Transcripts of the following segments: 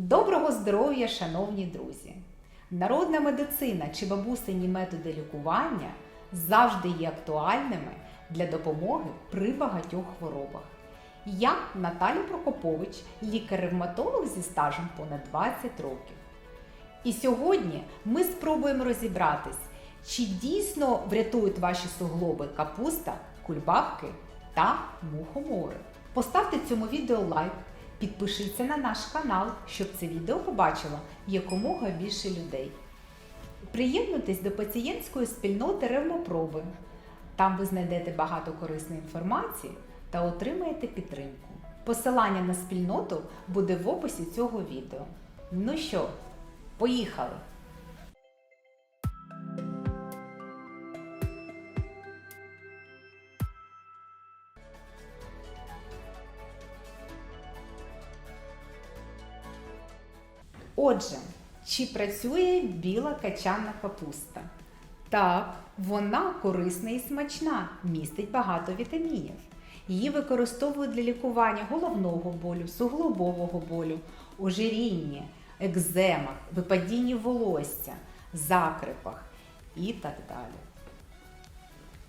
Доброго здоров'я, шановні друзі! Народна медицина чи бабусині методи лікування завжди є актуальними для допомоги при багатьох хворобах. Я Наталя Прокопович, лікар-ревматолог зі стажем понад 20 років. І сьогодні ми спробуємо розібратись, чи дійсно врятують ваші суглоби капуста, кульбабки та мухомори. Поставте цьому відео лайк, підпишіться на наш канал, щоб це відео побачило якомога більше людей. Приєднуйтесь до пацієнтської спільноти Ревмопроби. Там ви знайдете багато корисної інформації та отримаєте підтримку. Посилання на спільноту буде в описі цього відео. Ну що, поїхали! Отже, чи працює біла качана капуста? Так, вона корисна і смачна, містить багато вітамінів. Її використовують для лікування головного болю, суглобового болю, ожиріння, екземах, випадінні волосся, закрипах і так далі.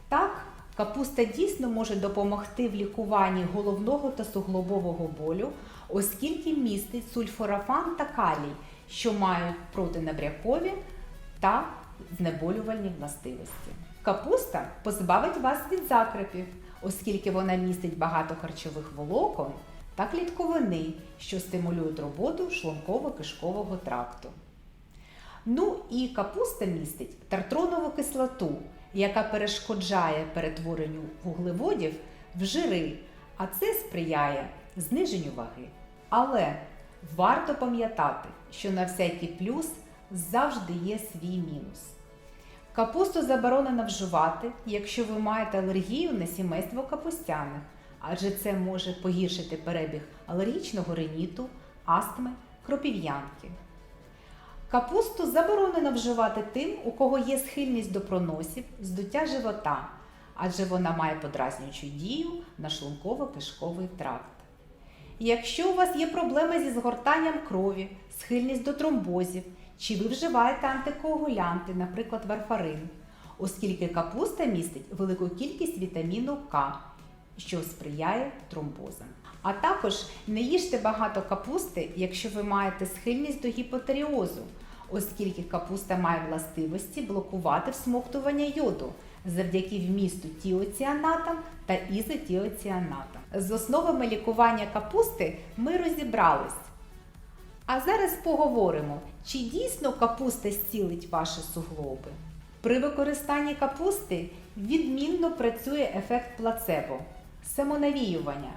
Так, капуста дійсно може допомогти в лікуванні головного та суглобового болю, оскільки містить сульфорафан та калій, що мають протинабрякові та знеболювальні властивості. Капуста позбавить вас від закрепів, оскільки вона містить багато харчових волокон та клітковини, що стимулюють роботу шлунково-кишкового тракту. Ну і капуста містить тартронову кислоту, яка перешкоджає перетворенню вуглеводів в жири, а це сприяє зниженню ваги. Але варто пам'ятати, що на всякий плюс завжди є свій мінус. Капусту заборонено вживати, якщо ви маєте алергію на сімейство капустяних, адже це може погіршити перебіг алергічного риніту, астми, кропів'янки. Капусту заборонено вживати тим, у кого є схильність до проносів, здуття живота, адже вона має подразнюючу дію на шлунково-кишковий тракт. Якщо у вас є проблеми зі згортанням крові, схильність до тромбозів, чи ви вживаєте антикоагулянти, наприклад, варфарин, оскільки капуста містить велику кількість вітаміну К, що сприяє тромбозам. А також не їжте багато капусти, якщо ви маєте схильність до гіпотеріозу, оскільки капуста має властивості блокувати всмоктування йоду завдяки вмісту тіоціанатам та ізотіоціанатам. З основами лікування капусти ми розібрались. А зараз поговоримо, чи дійсно капуста зцілить ваші суглоби. При використанні капусти відмінно працює ефект плацебо, самонавіювання.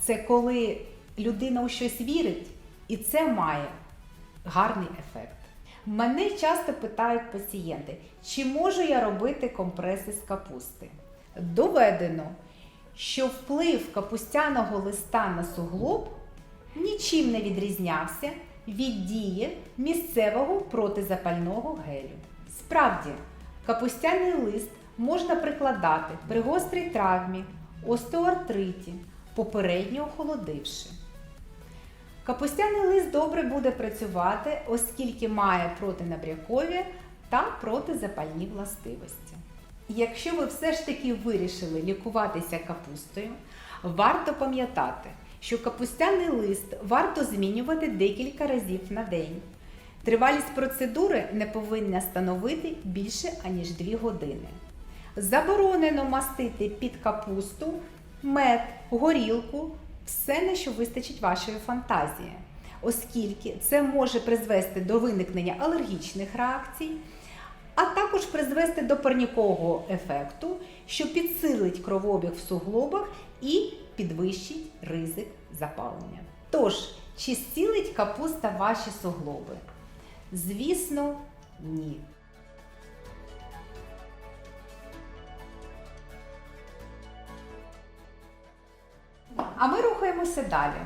Це коли людина у щось вірить, і це має гарний ефект. Мене часто питають пацієнти, чи можу я робити компреси з капусти. Доведено, що вплив капустяного листа на суглоб нічим не відрізнявся від дії місцевого протизапального гелю. Справді, капустяний лист можна прикладати при гострій травмі, остеоартриті, попередньо охолодивши. Капустяний лист добре буде працювати, оскільки має протинабрякові та протизапальні властивості. Якщо ви все ж таки вирішили лікуватися капустою, варто пам'ятати, що капустяний лист варто змінювати декілька разів на день. Тривалість процедури не повинна становити більше аніж 2 години. Заборонено мастити під капусту, мед, горілку, все, на що вистачить вашої фантазії, оскільки це може призвести до виникнення алергічних реакцій, а також призвести до парнікового ефекту, що підсилить кровообіг в суглобах і підвищить ризик запалення. Тож, чи зцілить капуста ваші суглоби? Звісно, ні. А ми рухаємося далі.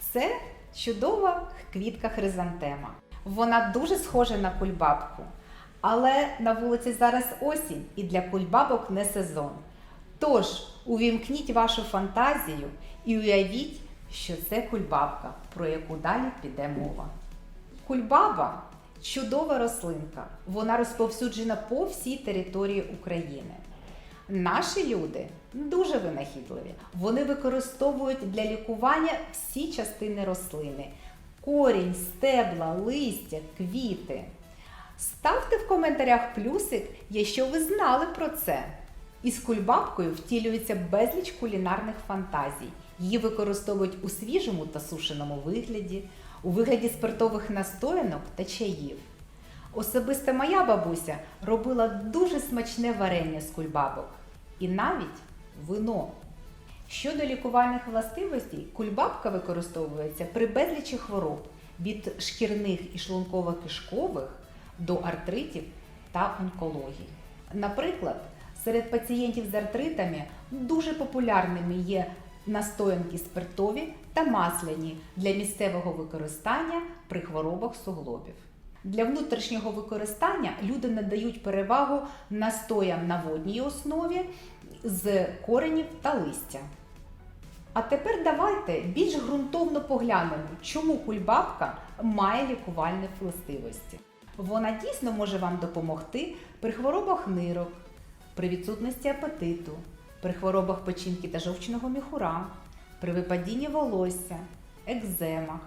Це чудова квітка хризантема. Вона дуже схожа на кульбабку. Але на вулиці зараз осінь і для кульбабок не сезон. Тож увімкніть вашу фантазію і уявіть що це кульбабка, про яку далі піде мова. Кульбаба чудова рослинка. Вона розповсюджена по всій території України. Наші люди дуже винахідливі. Вони використовують для лікування всі частини рослини: корінь, стебла, листя, квіти. Ставте в коментарях плюсик, якщо ви знали про це. Із кульбабкою втілюється безліч кулінарних фантазій. Її використовують у свіжому та сушеному вигляді, у вигляді спиртових настоянок та чаїв. Особисто моя бабуся робила дуже смачне варення з кульбабок і навіть вино. Щодо лікувальних властивостей, кульбабка використовується при безлічі хвороб від шкірних і шлунково-кишкових до артритів та онкології. Наприклад, серед пацієнтів з артритами дуже популярними є настоянки спиртові та масляні для місцевого використання при хворобах суглобів. Для внутрішнього використання люди надають перевагу настоям на водній основі з коренів та листя. А тепер давайте більш ґрунтовно поглянемо, чому кульбабка має лікувальні властивості. Вона дійсно може вам допомогти при хворобах нирок, при відсутності апетиту, при хворобах печінки та жовчного міхура, при випадінні волосся, екземах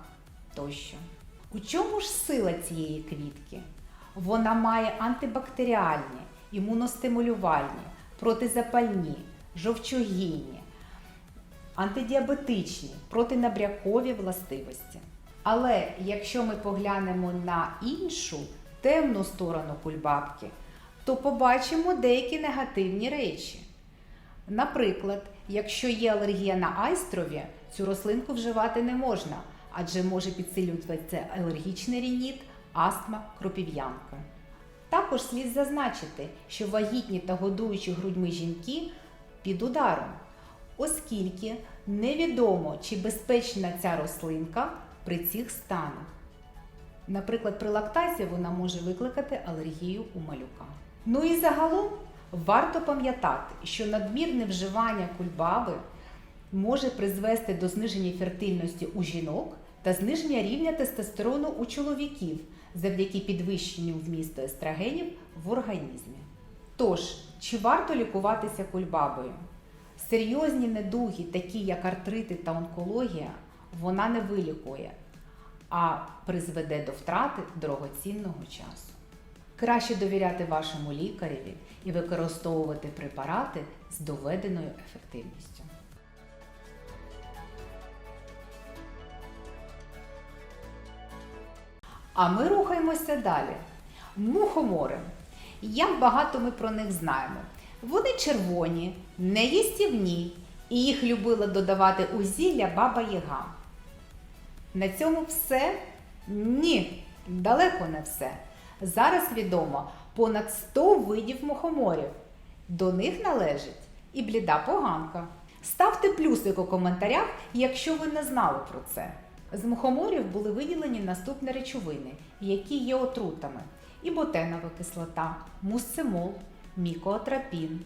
тощо. У чому ж сила цієї квітки? Вона має антибактеріальні, імуностимулювальні, протизапальні, жовчогінні, антидіабетичні, протинабрякові властивості. Але якщо ми поглянемо на іншу темну сторону кульбабки, то побачимо деякі негативні речі. Наприклад, якщо є алергія на айстрові, цю рослинку вживати не можна, адже може підсилюватися алергічний рініт, астма, кропів'янка. Також слід зазначити, що вагітні та годуючі грудьми жінки під ударом, оскільки невідомо, чи безпечна ця рослинка при цих станах. Наприклад, при лактації вона може викликати алергію у малюка. Ну і загалом варто пам'ятати, що надмірне вживання кульбаби може призвести до зниження фертильності у жінок та зниження рівня тестостерону у чоловіків завдяки підвищенню вмісту естрогенів в організмі. Тож, чи варто лікуватися кульбабою? Серйозні недуги, такі як артрити та онкологія, вона не вилікує, а призведе до втрати дорогоцінного часу. Краще довіряти вашому лікареві і використовувати препарати з доведеною ефективністю. А ми рухаємося далі. Мухомори. Як багато ми про них знаємо. Вони червоні, неїстівні, і їх любила додавати у зілля баба Яга. На цьому все? Ні, далеко не все. Зараз відомо понад 100 видів мухоморів. До них належить і бліда поганка. Ставте плюсик у коментарях, якщо ви не знали про це. З мухоморів були виділені наступні речовини, які є отрутами: іботенова кислота, мусцимол, мікоатропін,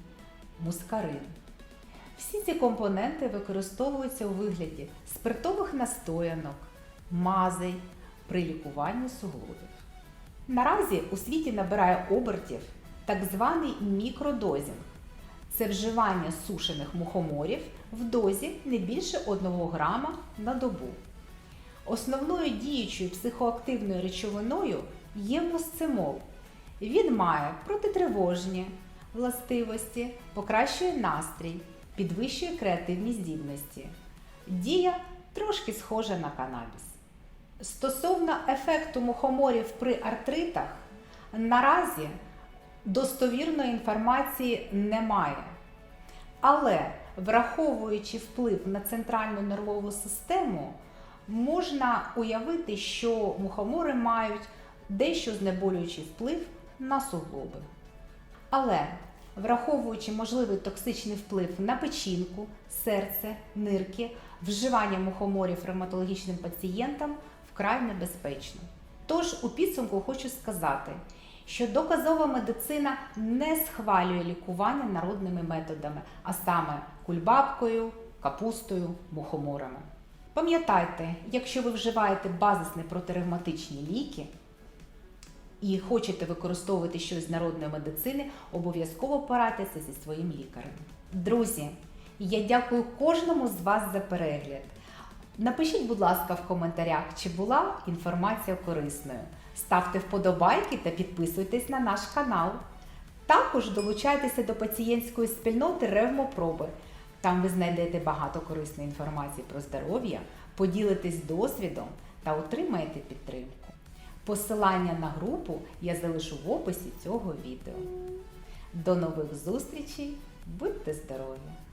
мускарин. Всі ці компоненти використовуються у вигляді спиртових настоянок, мазей при лікуванні суглобів. Наразі у світі набирає обертів так званий мікродозінг. Це вживання сушених мухоморів в дозі не більше 1 грама на добу. Основною діючою психоактивною речовиною є мусцимол. Він має протитривожні властивості, покращує настрій, підвищує креативні здібності. Дія трошки схожа на канабіс. Стосовно ефекту мухоморів при артритах, наразі достовірної інформації немає. Але враховуючи вплив на центральну нервову систему, можна уявити, що мухомори мають дещо знеболюючий вплив на суглоби. Але враховуючи можливий токсичний вплив на печінку, серце, нирки, вживання мухоморів ревматологічним пацієнтам вкрай небезпечно. Тож у підсумку хочу сказати, що доказова медицина не схвалює лікування народними методами, а саме кульбабкою, капустою, мухоморами. Пам'ятайте, якщо ви вживаєте базисні протиревматичні ліки і хочете використовувати щось з народної медицини, обов'язково порадьтеся зі своїм лікарем. Друзі, я дякую кожному з вас за перегляд. Напишіть, будь ласка, в коментарях, чи була інформація корисною. Ставте вподобайки та підписуйтесь на наш канал. Також долучайтеся до пацієнтської спільноти Ревмопроби. Там ви знайдете багато корисної інформації про здоров'я, поділитесь досвідом та отримаєте підтримку. Посилання на групу я залишу в описі цього відео. До нових зустрічей! Будьте здорові!